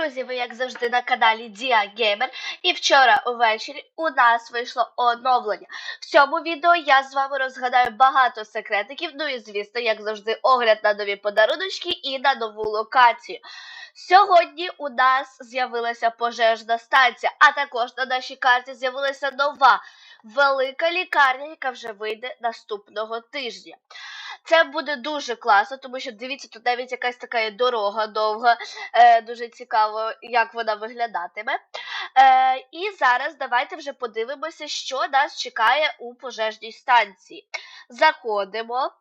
Друзі, ви як завжди на каналі Діа Геймер. І вчора увечері у нас вийшло оновлення. В цьому відео я з вами розгадаю багато секретиків. Ну і звісно, як завжди, огляд на нові подаруночки і на нову локацію. Сьогодні у нас з'явилася пожежна станція, а також на нашій карті з'явилася нова велика лікарня, яка вже вийде наступного тижня. Це буде дуже класно, тому що дивіться, тут навіть якась така дорога довга, е, дуже цікаво, як вона виглядатиме. Е, І зараз давайте вже подивимося, що нас чекає у пожежній станції. Заходимо.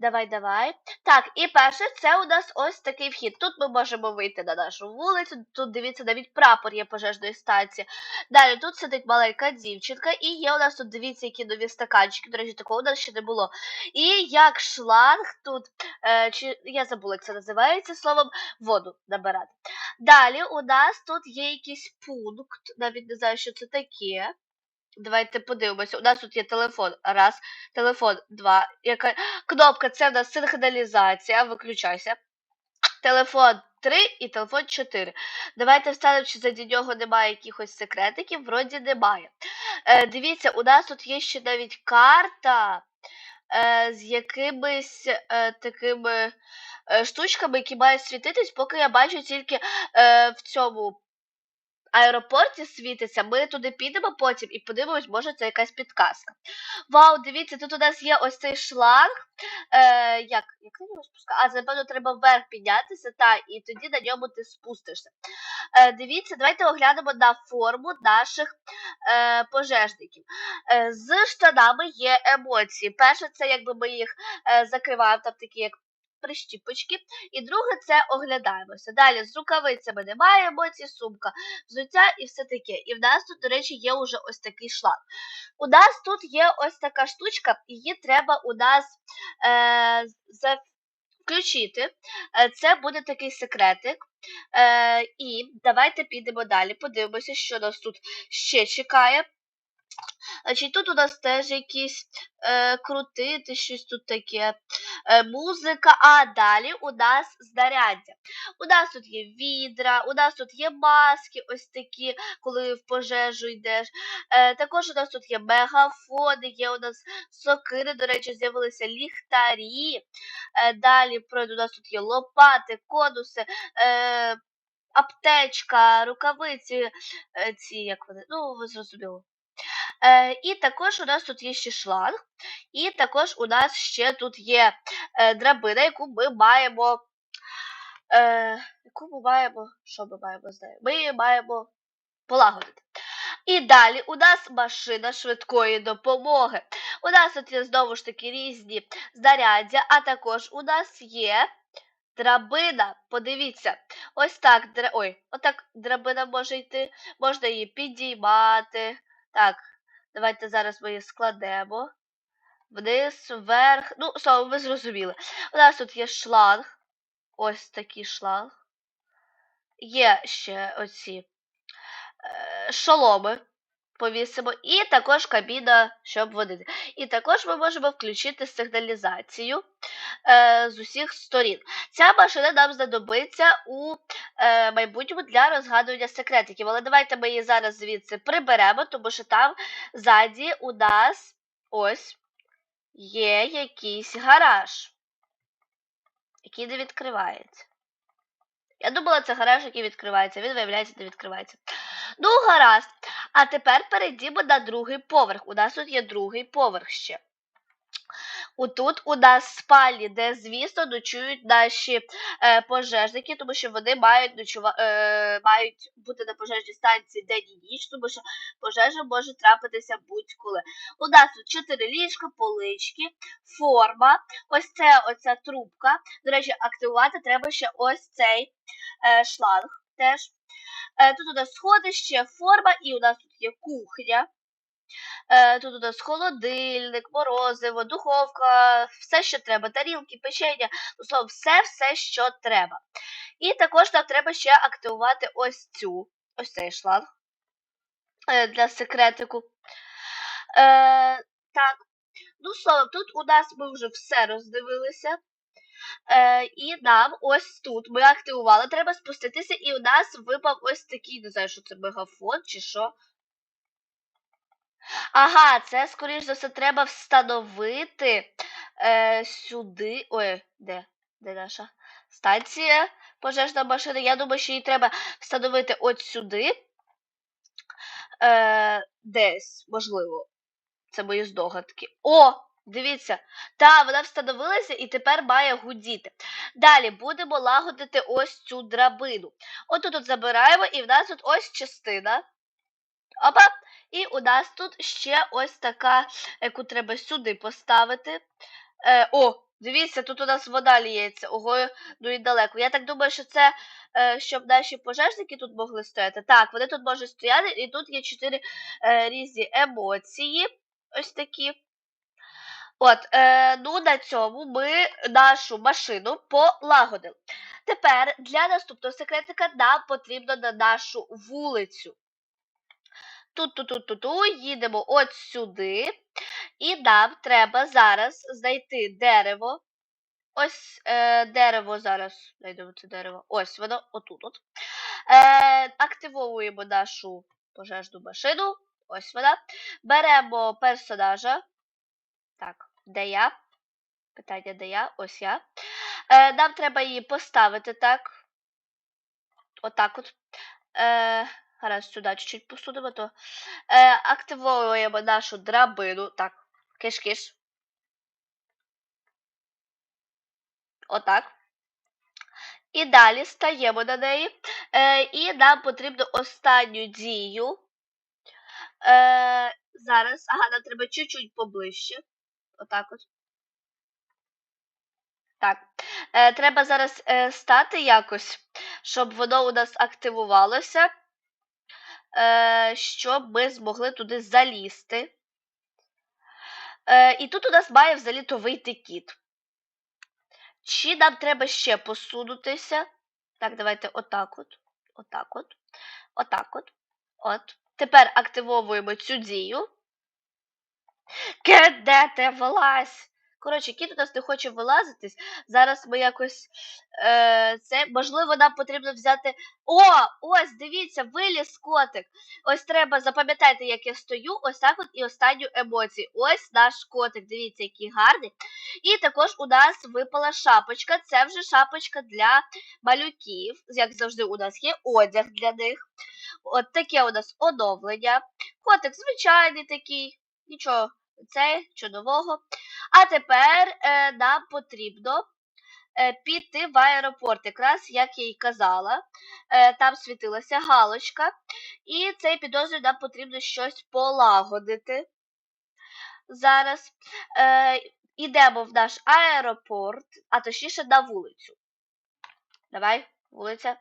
Давай, давай. Так, і перше, це у нас ось такий вхід. Тут ми можемо вийти на нашу вулицю. Тут дивіться, навіть прапор є пожежної станції. Далі тут сидить маленька дівчинка, і є у нас тут, дивіться, які нові стаканчики. До речі, такого у нас ще не було. І як шланг тут, е, чи я забула, як це називається словом, воду набирати. Далі у нас тут є якийсь пункт, навіть не знаю, що це таке. Давайте подивимося. У нас тут є телефон. Раз, телефон, два. Яка... Кнопка це в нас синхроналізація. Виключайся. Телефон 3 і телефон 4. Давайте встанемо, чи заді нього немає якихось секретиків. Вроді немає. Е, Дивіться, у нас тут є ще навіть карта е, з якимись е, такими е, штучками, які мають світитись, поки я бачу тільки е, в цьому аеропорті світиться, ми туди підемо потім і подивимось, може це якась підказка. Вау, дивіться, тут у нас є ось цей шланг. Е, Як як на нього? А, напевно, треба вверх піднятися, та, і тоді на ньому ти спустишся. Е, Дивіться, давайте оглянемо на форму наших е, пожежників. Е, З штанами є емоції. Перше, це якби ми їх е, закриваємо, там такі як прищіпочки. І друге це оглядаємося. Далі з рукавицями немає емоцій, сумка, взуття і все таке. І в нас тут, до речі, є уже ось такий шланг. У нас тут є ось така штучка, її треба у нас е, за... включити. Е, Це буде такий секретик. Е, І давайте підемо далі. Подивимося, що нас тут ще чекає. Значить, тут у нас теж якісь е, крутити, щось тут таке. Е, музика, а далі у нас знаряддя. У нас тут є відра, у нас тут є маски, ось такі, коли в пожежу йдеш. Е, також у нас тут є мегафони, є у нас сокири, до речі, з'явилися ліхтарі. Е, далі пройду, у нас тут є лопати, конуси. Е, Аптечка, рукавиці, е, ці, як вони, ну, ви зрозуміли. Е, І також у нас тут є ще шланг, і також у нас ще тут є е, драбина, яку ми маємо. Е, Яку ми маємо. Що ми маємо з нею? Ми її маємо полагодити. І далі у нас машина швидкої допомоги. У нас тут є знову ж таки різні знаряддя, а також у нас є драбина. Подивіться, ось так. Ой, отак драбина може йти, можна її підіймати. Так, давайте зараз ми її складемо. Вниз, вверх. Ну, словом, ви зрозуміли. У нас тут є шланг. Ось такий шланг. Є ще оці е, шоломи. Повісимо. І також кабіна, щоб водити. І також ми можемо включити сигналізацію е, з усіх сторін. Ця машина нам знадобиться у е, майбутньому для розгадування секретиків. Але давайте ми її зараз звідси приберемо, тому що там ззаді у нас ось є якийсь гараж, який не відкривається. Я думала, це гараж, який відкривається. Він, виявляється, не відкривається. Ну, гаразд. А тепер перейдімо на другий поверх. У нас тут є другий поверх ще. Отут у нас спальні, де, звісно, ночують наші е, пожежники, тому що вони мають ночува... е, мають бути на пожежній станції день і ніч, тому що пожежа може трапитися будь-коли. У нас тут чотири ліжка, полички, форма, ось це оця трубка. До речі, активувати треба ще ось цей е, шланг теж. Е, тут у нас сходище, форма, і у нас тут є кухня. Е, Тут у нас холодильник, морозиво, духовка, все, що треба, тарілки, печення, словом, все-все, що треба. І також нам треба ще активувати ось цю, ось цей шланг е, для секретику. Е, Так, ну словом, тут у нас ми вже все роздивилися. Е, і нам ось тут ми активували, треба спуститися, і у нас випав ось такий, не знаю, що це мегафон чи що. Ага, це, скоріш за все, треба встановити е, сюди. Ой, де? Де наша станція пожежна машина? Я думаю, що її треба встановити от сюди. Е, Десь, можливо. Це мої здогадки. О! Дивіться, та вона встановилася і тепер має гудіти. Далі будемо лагодити ось цю драбину. Отут от забираємо, і в нас тут ось частина. Опа! І у нас тут ще ось така, яку треба сюди поставити. Е, О, дивіться, тут у нас вода ліється. Ого, ну і далеко. Я так думаю, що це, е, щоб наші пожежники тут могли стояти. Так, вони тут можуть стояти, і тут є чотири е, різні емоції. Ось такі. От, е, ну на цьому ми нашу машину полагодили. Тепер для наступного секретика нам потрібно на нашу вулицю. Тут-ту-ту-ту-ту, їдемо от сюди. І нам треба зараз знайти дерево. Ось е, дерево зараз. Знайдемо це дерево. Ось воно отут. от. Е, Активовуємо нашу пожежну машину. Ось вона. Беремо персонажа. Так, де я? Питання, де я? Ось я. Е, Нам треба її поставити так. Отак от. Е, Гаразд, сюди чуть-чуть посунемо, то е, активуємо нашу драбину. Так, киш-киш. Отак. І далі стаємо на неї. Е, І нам потрібно останню дію. Е, Зараз, ага, нам треба чуть-чуть поближче. Отак от. Так. Е, Треба зараз е, стати якось, щоб воно у нас активувалося е, щоб ми змогли туди залізти. Е, І тут у нас має взагалі то вийти кіт. Чи нам треба ще посунутися? Так, давайте отак от. Отак от. Отак от. От. Тепер активовуємо цю дію. Де ти влазь? Коротше, кіт у нас не хоче вилазитись. Зараз ми якось е, це. Можливо, нам потрібно взяти. О! Ось, дивіться, виліз котик. Ось треба, запам'ятайте, як я стою, ось так от і останню емоцію. Ось наш котик, дивіться, який гарний. І також у нас випала шапочка. Це вже шапочка для малюків. Як завжди, у нас є одяг для них. От таке у нас оновлення. Котик звичайний такий, нічого це чудового. А тепер е, нам потрібно е, піти в аеропорт, якраз як я й казала. Е, там світилася галочка. І цей підозрюю нам потрібно щось полагодити. Зараз е, йдемо в наш аеропорт, а точніше на вулицю. Давай, вулиця.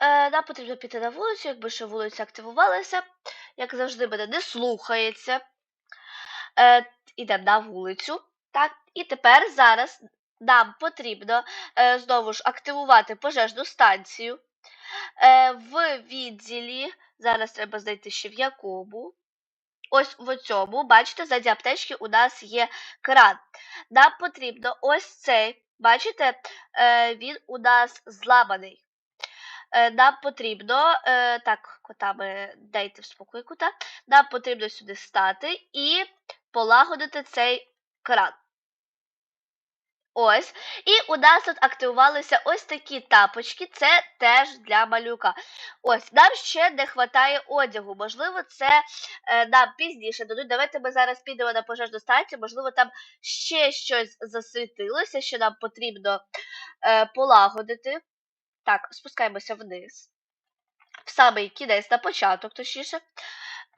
Е, Нам потрібно піти на вулицю, якби ще вулиця активувалася. Як завжди, мене не слухається. Е, Ідемо на вулицю. Так, І тепер зараз нам потрібно е, знову ж активувати пожежну станцію. Е, В відділі, зараз треба знайти ще в якому. Ось в цьому, бачите, ззаді аптечки у нас є кран. Нам потрібно ось цей, бачите, е, він у нас зламаний. Е, нам потрібно, е, так, котами дайте в спокій кота, нам потрібно сюди стати і полагодити цей кран. Ось. І у нас тут активувалися ось такі тапочки, це теж для малюка. Ось, нам ще не вистачає одягу. Можливо, це е, нам пізніше дадуть. Давайте ми зараз підемо на пожежну станцію, можливо, там ще щось засвітилося, що нам потрібно е, полагодити. Так, спускаємося вниз. В самий кінець на початок, точніше.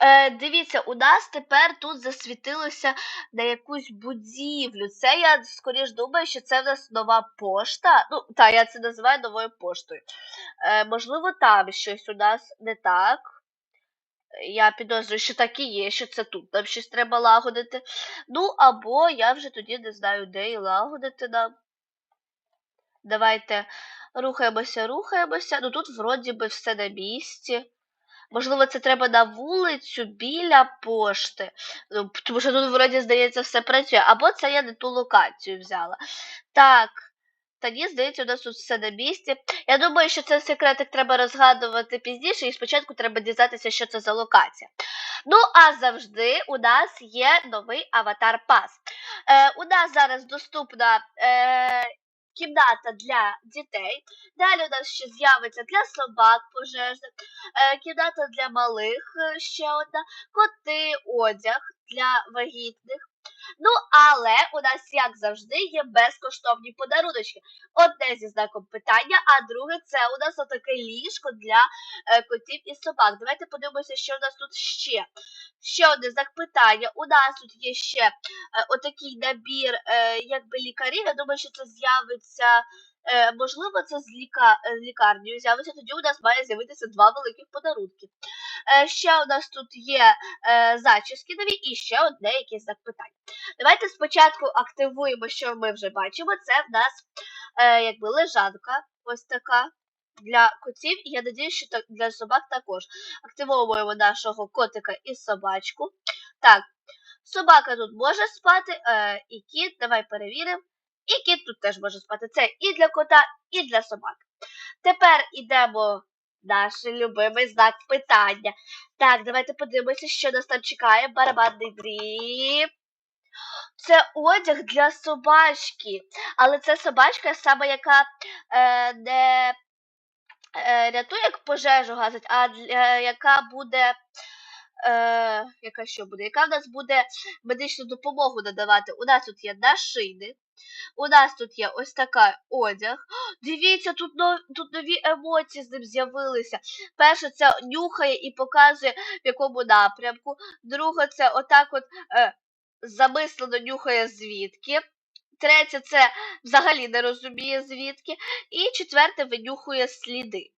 Е, Дивіться, у нас тепер тут засвітилося на якусь будівлю. Це я скоріш думаю, що це в нас нова пошта. Ну, так, я це називаю новою поштою. Е, Можливо, там щось у нас не так. Я підозрюю, що так і є, що це тут нам щось треба лагодити. Ну, або я вже тоді не знаю, де і лагодити нам. Давайте рухаємося, рухаємося. Ну тут, вроді би, все на місці. Можливо, це треба на вулицю біля пошти. Ну, Тому що тут, вроді, здається, все працює. Або це я не ту локацію взяла. Так. Та ні, здається, у нас тут все на місці. Я думаю, що цей секретик треба розгадувати пізніше, і спочатку треба дізнатися, що це за локація. Ну, а завжди у нас є новий аватар пас. Е, у нас зараз доступна е, кімната для дітей. Далі у нас ще з'явиться для собак пожежних, е, кімната для малих, е, ще одна, коти, одяг для вагітних. Ну, але у нас, як завжди, є безкоштовні подаруночки. Одне зі знаком питання, а друге це у нас отаке ліжко для е, котів і собак. Давайте подивимося, що у нас тут ще. Ще один знак питання. У нас тут є ще е, отакий набір, е, якби лікарів. Я думаю, що це з'явиться. Е, можливо, це з, ліка... е, з лікарнею з'явиться, тоді у нас має з'явитися два великих подарунки. Е, ще у нас тут є е, зачіски нові і ще одне якесь знак питання. Давайте спочатку активуємо, що ми вже бачимо. Це в нас е, якби лежанка, ось така для котів, і я надію, що для собак також. Активовуємо нашого котика і собачку. Так, собака тут може спати, е, і кіт, давай перевіримо. І кіт тут теж може спати. Це і для кота, і для собак. Тепер ідемо в наш любимий знак питання. Так, давайте подивимося, що нас там чекає. Барабанний дріб. Це одяг для собачки. Але це собачка саме яка е, не е, рятує як пожежу гасить, а для, яка буде. Е, яка що буде? Яка в нас буде медичну допомогу надавати? У нас тут є нашийник, у нас тут є ось така одяг. Дивіться, тут нов, тут нові емоції з ним з'явилися. Перше, це нюхає і показує, в якому напрямку. Друге, це отак от е, замислено нюхає звідки. Третє, це взагалі не розуміє звідки. І четверте, винюхує сліди.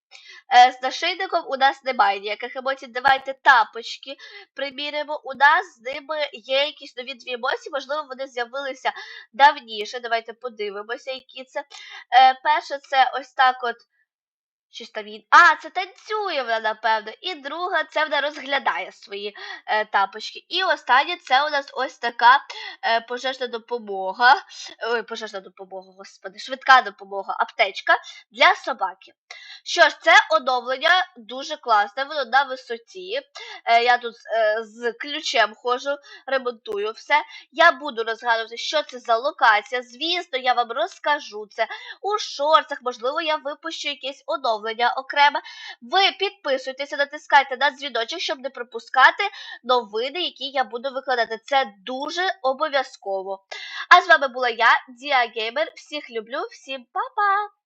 Е, з нашийником у нас немає ніяких емоцій. Давайте тапочки приміримо. У нас з ними є якісь нові дві емоції, можливо, вони з'явилися давніше. Давайте подивимося, які це. Е, перше, це ось так от. Щось там їй- А, це танцює вона, напевно. І друга це вона розглядає свої е, тапочки. І останнє це у нас ось така е, пожежна допомога. Ой, пожежна допомога, господи, швидка допомога, аптечка для собаки. Що ж, це оновлення дуже класне, воно на висоті. Е, я тут е, з ключем ходжу, ремонтую все. Я буду розгадувати, що це за локація. Звісно, я вам розкажу це у шорцах, можливо, я випущу якесь оновлення окреме. Ви підписуйтеся, натискайте на дзвіночок, щоб не пропускати новини, які я буду викладати. Це дуже обов'язково. А з вами була я, Діа Геймер. Всіх люблю, всім па-па!